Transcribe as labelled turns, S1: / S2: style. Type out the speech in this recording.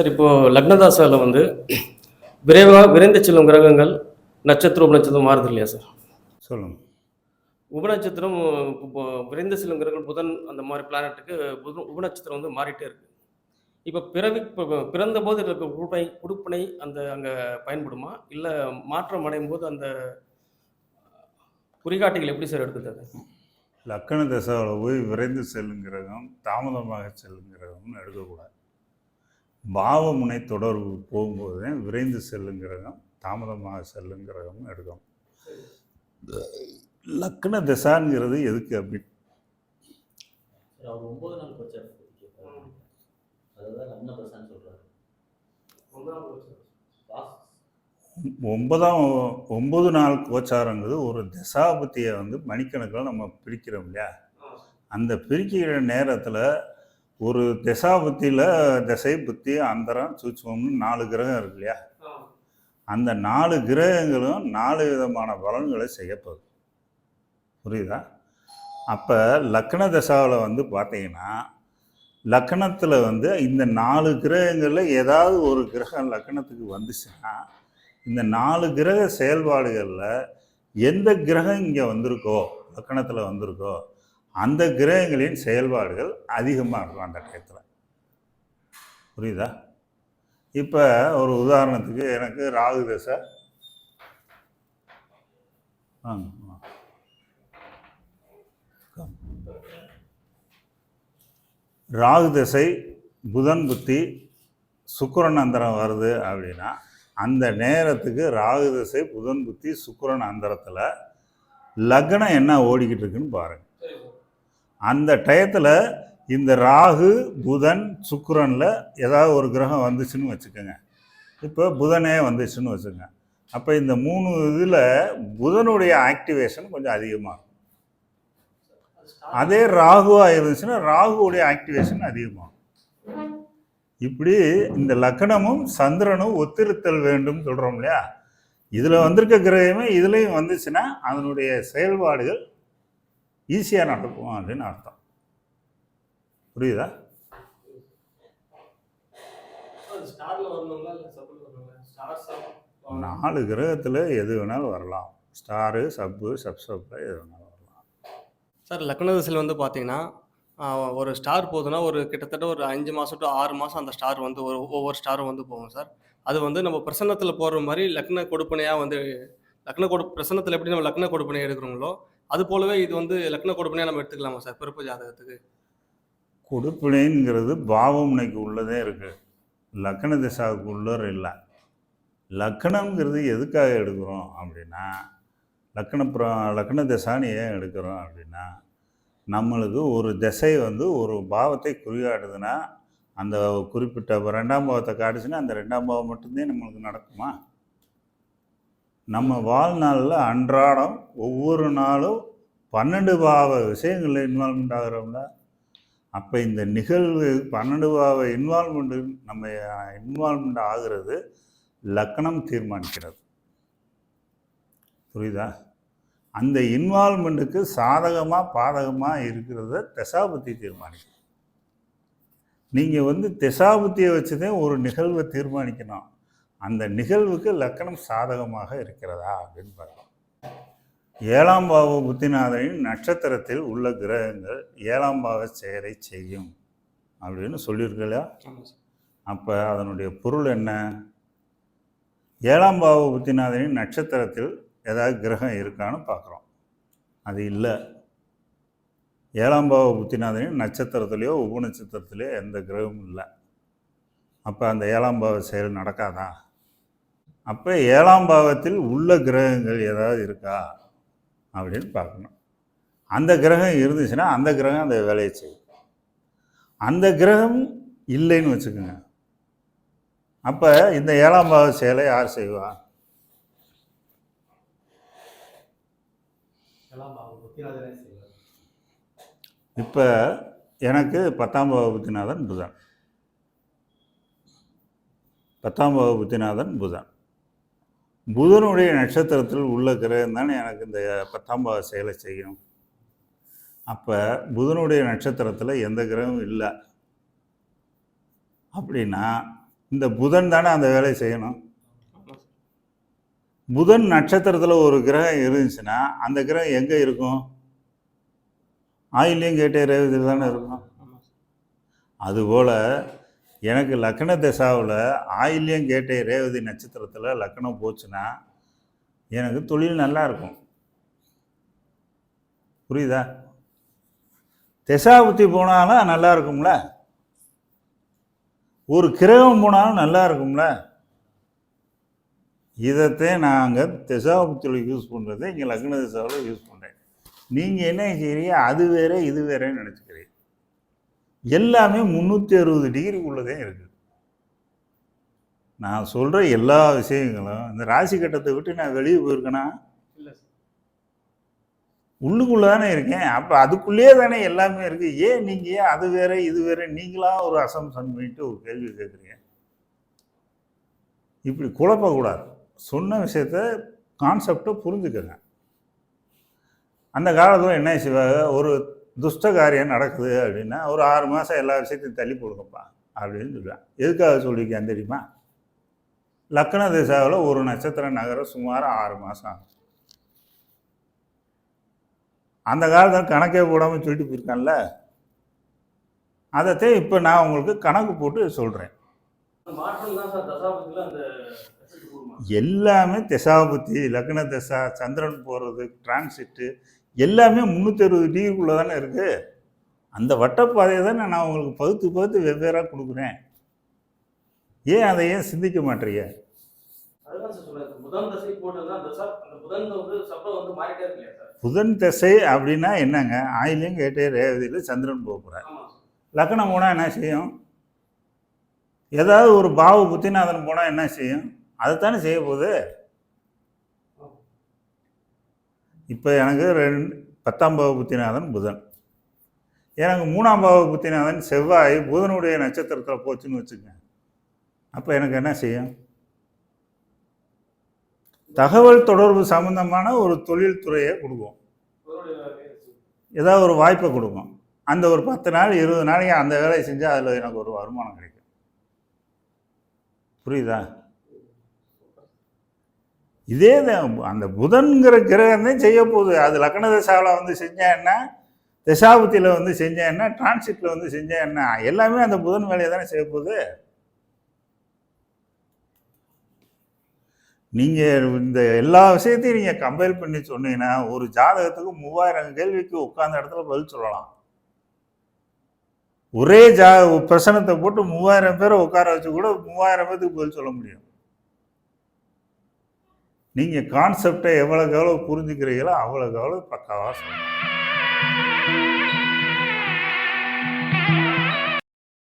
S1: Sir இப்போது லக்னதாசாவில் வந்து விரைவாக விரைந்து செல்லும் கிரகங்கள் நட்சத்திரம் உபநட்சத்திரம் மாறுது இல்லையா சார்?
S2: சொல்லுங்க.
S1: உபநட்சத்திரம் இப்போ விரைந்து செல்லும் கிரகங்கள் புதன் அந்த மாதிரி பிளானட்டுக்கு புதன் உபநட்சத்திரம் வந்து மாறிட்டே இருக்கு. இப்போ பிறவி பிறந்த போது இருக்க உடுப்பை உடுப்பனை அந்த அங்கே பயன்படுமா? இல்லை மாற்றம் அடையும் போது அந்த குறிகாட்டிகள் எப்படி சார் எடுக்குது
S2: லக்கண தசாவில் போய் விரைந்து செல்லும் கிரகம் தாமதமாக செல்லும் கிரகம்னு எடுக்கக்கூடாது. பாவமுனை தொடர்பு போகும்போது விரைந்து செல்லும் கிரகம் தாமதமாக செல்லும் கிரகம்னு எடுக்கணும் லக்கண தசாங்கிறது எதுக்கு அப்படி?
S3: லக்ன
S2: ஒன்பதாம் ஒன்பது நாள் கோச்சாரங்கிறது ஒரு தசாபத்தியை வந்து மணிக்கணக்கில் நம்ம பிரிக்கிறோம் இல்லையா? அந்த பிரிக்கிற நேரத்தில் ஒரு தசாபத்தியில் திசை புத்தி அந்தரம் சூட்சமம்னு நாலு கிரகம் இருக்கு இல்லையா? அந்த நாலு கிரகங்களும் நாலு விதமான பலன்களை செய்யப்போகுது புரியுதா? அப்போ லக்ன தசாவில் வந்து பார்த்தீங்கன்னா லக்கணத்தில் வந்து இந்த நாலு கிரகங்களில் ஏதாவது ஒரு கிரகம் லக்கணத்துக்கு வந்துச்சுன்னா இந்த நாலு கிரக செயல்பாடுகளில் எந்த கிரகம் இங்கே வந்திருக்கோ லக்கணத்தில் வந்திருக்கோ அந்த கிரகங்களின் செயல்பாடுகள் அதிகமாக இருக்கும் அந்த டயத்தில். புரியுதா? இப்போ ஒரு உதாரணத்துக்கு எனக்கு ராகு தசை. ராகு தசை புதன் புத்தி சுக்கரன் அந்தரம் வருது அப்படின்னா அந்த நேரத்துக்கு ராகு தசை புதன் புத்தி சுக்கரன் அந்தரத்தில் லக்னம் என்ன ஓடிக்கிட்டு இருக்குன்னு பாருங்கள் அந்த டயத்தில் இந்த ராகு புதன் சுக்கரனில் ஏதாவது ஒரு கிரகம் வந்துச்சுன்னு வச்சுக்கோங்க. இப்போ புதனே வந்துச்சுன்னு வச்சுக்கோங்க. அப்போ இந்த மூணு இதில் புதனுடைய ஆக்டிவேஷன் கொஞ்சம் அதிகமாக அதே ராகுவாக இருந்துச்சுன்னா ராகுவுடைய ஆக்டிவேஷன் அதிகமாகும். இப்படி இந்த லக்கணமும் சந்திரனும் ஒத்திருத்தல் வேண்டும் சொல்கிறோம் இல்லையா? இதில் வந்திருக்க கிரகமே இதுலேயும் வந்துச்சுன்னா அதனுடைய செயல்பாடுகள் ஈஸியாக நடக்கும் அப்படின்னு அர்த்தம். புரியுதா? நாலு கிரகத்தில் எது வேணாலும் வரலாம். ஸ்டாரு சப்பு சப் சப்பில் எது வேணாலும் வரலாம்.
S1: சார் லக்னதசில் வந்து பார்த்தீங்கன்னா ஒரு ஸ்டார் போகுதுன்னா ஒரு கிட்டத்தட்ட ஒரு அஞ்சு மாதம் டு ஆறு மாதம் அந்த ஸ்டார் வந்து ஒரு ஒவ்வொரு ஸ்டாரும் வந்து போகும் சார். அது வந்து நம்ம பிரசன்னத்தில் போடுற மாதிரி லக்ன கொடுப்பனையாக வந்து லக்ன கொடு பிரசனத்தில் எப்படி நம்ம லக்ன கொடுப்பனை எடுக்கிறோங்களோ அது போலவே இது வந்து லக்ன கொடுப்பனையாக நம்ம எடுத்துக்கலாமா சார் பிறப்பு ஜாதகத்துக்கு?
S2: கொடுப்பினைங்கிறது பாவம்னைக்கு உள்ளதே இருக்குது லக்கண திசாவுக்கு உள்ளர் இல்லை. லக்கணங்கிறது எதுக்காக எடுக்கிறோம் அப்படின்னா லக்கண பிர லக்கண திசான்னு ஏன் எடுக்கிறோம் அப்படின்னா நம்மளுக்கு ஒரு திசை வந்து ஒரு பாவத்தை குறியாடுதுன்னா அந்த குறிப்பிட்ட ரெண்டாம் பாவத்தை காட்டுச்சுன்னா அந்த ரெண்டாம் பாவம் மட்டும்தான் நம்மளுக்கு நடக்குமா? நம்ம வாழ்நாளில் அன்றாடம் ஒவ்வொரு நாளும் பன்னெண்டு பாவ விஷயங்களில் இன்வால்மெண்ட் ஆகிறோம்ல. அப்போ இந்த நிகழ்வு பன்னெண்டு பாவ இன்வால்மெண்ட் நம்ம இன்வால்மெண்ட் ஆகிறது லக்கணம் தீர்மானிக்கிறது. புரியுதா? அந்த இன்வால்மெண்ட்டுக்கு சாதகமாக பாதகமாக இருக்கிறத தசாபுத்தி தீர்மானிக்கும். நீங்கள் வந்து திசாபுத்தியை வச்சு தான் ஒரு நிகழ்வை தீர்மானிக்கணும். அந்த நிகழ்வுக்கு லக்கணம் சாதகமாக இருக்கிறதா அப்படின்னு பார்க்கலாம். ஏழாம் பாவ புத்திநாதனின் நட்சத்திரத்தில் உள்ள கிரகங்கள் ஏழாம் பாவ செயலை செய்யும் அப்படின்னு சொல்லியிருக்கு இல்லையா?
S1: ஆமாம் சார்.
S2: அப்போ அதனுடைய பொருள் என்ன? ஏழாம் பாவ புத்திநாதனின் நட்சத்திரத்தில் ஏதாவது கிரகம் இருக்கான்னு பார்க்குறோம். அது இல்லை. ஏழாம் பாவ புத்திநாதனின் நட்சத்திரத்துலேயோ உபநட்சத்திரத்துலேயோ எந்த கிரகமும் இல்லை. அப்போ அந்த ஏழாம் பாவ செயல் நடக்காதா? அப்போ ஏழாம் பாவத்தில் உள்ள கிரகங்கள் ஏதாவது இருக்கா? அப்படின்னு பார்க்கணும். அந்த கிரகம் இருந்துச்சுன்னா அந்த கிரகம் அந்த வேலையை செய்யும். அந்த கிரகம் இல்லைன்னு வச்சுக்கோங்க. அப்போ இந்த ஏழாம் பாவ செயலை யார் செய்வா? இப்போ எனக்கு பத்தாம் பாவ புத்திநாதன் புதன். பத்தாம் பாவ புத்திநாதன் புதன். புதனுடைய நட்சத்திரத்தில் உள்ள கிரகம் தானே எனக்கு இந்த பத்தாம் பாவ செயலை செய்யும். அப்போ புதனுடைய நட்சத்திரத்தில் எந்த கிரகமும் இல்லை. அப்படின்னா இந்த புதன் தானே அந்த வேலையை செய்யணும். புதன் நட்சத்திரத்தில் ஒரு கிரகம் இருந்துச்சுன்னா அந்த கிரகம் எங்கே இருக்கும்? ஆயிலையும் கேட்டே ரேவதியில் தானே இருக்கும். அதுபோல் எனக்கு லக்ன தசாவில் ஆயில்யம் கேட்ட ரேவதி நட்சத்திரத்தில் லக்னம் போச்சுன்னா எனக்கு தொழில் நல்லா இருக்கும். புரியுதா? திசாபுத்தி போனாலும் நல்லா இருக்கும்ல? ஒரு கிரகம் போனாலும் நல்லா இருக்கும்ல? இதைத்தே நாங்கள் திசாபுத்தியில் யூஸ் பண்ணுறதை இங்கே லக்ன திசாவில் யூஸ் பண்ணுறேன் நீங்கள் என்ன செய்கிறீங்க அது வேறே இது வேறேன்னு நினச்சிக்கிறீங்க. எல்லாமே முந்நூற்றி அறுபது டிகிரிக்குள்ளதே இருக்குது நான் சொல்கிற எல்லா விஷயங்களும் இந்த ராசி கட்டத்தை விட்டு நான் வெளியே போயிருக்கேனா?
S1: இல்லை
S2: உள்ளுக்குள்ளே தானே இருக்கேன். அப்போ அதுக்குள்ளேயே தானே எல்லாமே இருக்குது ஏன் நீங்கள் ஏன் அது வேற இது வேற நீங்களா ஒரு அசம்சன் பண்ணிட்டு ஒரு கேள்வி கேட்குறீங்க இப்படி குழப்பக்கூடாது. சொன்ன விஷயத்த கான்செப்டை புரிஞ்சுக்கங்க. அந்த காலத்தில் என்ன செய்வாங்க? ஒரு துஷ்ட காரியம் நடக்குது அப்படின்னா ஒரு ஆறு மாதம் எல்லா விஷயத்தையும் தள்ளி போடுங்கப்பா அப்படின்னு சொல்லுவேன் எதுக்காக சொல்லியிருக்கேன் தெரியுமா? லக்ன திசாவில் ஒரு நட்சத்திர நகரம் சுமார் ஆறு மாதம் ஆகும் அந்த காலத்தில் கணக்கே போடாமல் சொல்லிட்டு போயிருக்கான்ல? அதைத்தான் இப்போ நான் உங்களுக்கு கணக்கு போட்டு சொல்கிறேன் எல்லாமே திசாபுத்தி லக்ன திசா சந்திரன் போகிறது டிரான்சிட்டு எல்லாமே முந்நூற்றி அறுபது டிகிரிக்குள்ளே தானே இருக்குது அந்த வட்டப்பாதையை தானே நான் உங்களுக்கு பகுத்து பகுத்து வெவ்வேறாக கொடுக்குறேன். ஏன் அதை ஏன் சிந்திக்க மாட்டீங்க?
S1: புதன் தசை
S2: அப்படின்னா என்னங்க? ஆயிலையும் கேட்டே ரேவதியில் சந்திரன் போக போகிறார் லக்னம் போனால் என்ன செய்யும்? ஏதாவது ஒரு பாவ புத்திநாதன் போனால் என்ன செய்யும்? அதைத்தானே செய்ய போகுது? இப்போ எனக்கு ரெண்டு பத்தாம் பாவ புத்திநாதன் புதன். எனக்கு மூணாம் பாவ புத்திநாதன் செவ்வாய் புதனுடைய நட்சத்திரத்தில் போச்சுன்னு வச்சுக்கேன் அப்போ எனக்கு என்ன செய்யும்? தகவல் தொடர்பு சம்பந்தமான ஒரு தொழில் துறையை கொடுக்கும். ஏதாவது ஒரு வாய்ப்பை கொடுக்கும். அந்த ஒரு பத்து நாள் இருபது நாளைக்கு அந்த வேலையை செஞ்சால் அதில் எனக்கு ஒரு வருமானம் கிடைக்கும். புரியுதா? இதே தான் அந்த புதன்கிற கிரகம் தான் செய்ய போகுது. அது லக்ன தசாவில் வந்து செஞ்சா என்ன? தசாபத்தியில் வந்து செஞ்சேன்னா என்ன? டிரான்சிட்டில் வந்து செஞ்சா என்ன? எல்லாமே அந்த புதன் வேலையை தானே செய்ய போகுது. நீங்கள் இந்த எல்லா விஷயத்தையும் நீங்கள் கம்பேர் பண்ணி சொன்னீங்கன்னா ஒரு ஜாதகத்துக்கு மூவாயிரம் கேள்விக்கு உட்காந்த இடத்துல பதில் சொல்லலாம். ஒரே ஜா பிரசனத்தை போட்டு மூவாயிரம் பேரை உட்கார வச்சு கூட மூவாயிரம் பேத்துக்கு பதில் சொல்ல முடியும். நீங்கள் கான்செப்டை எவ்வளோக்கு எவ்வளோ புரிஞ்சுக்கிறீங்களோ அவ்வளோக்கு எவ்வளோ பக்காவாக சொல்லணும்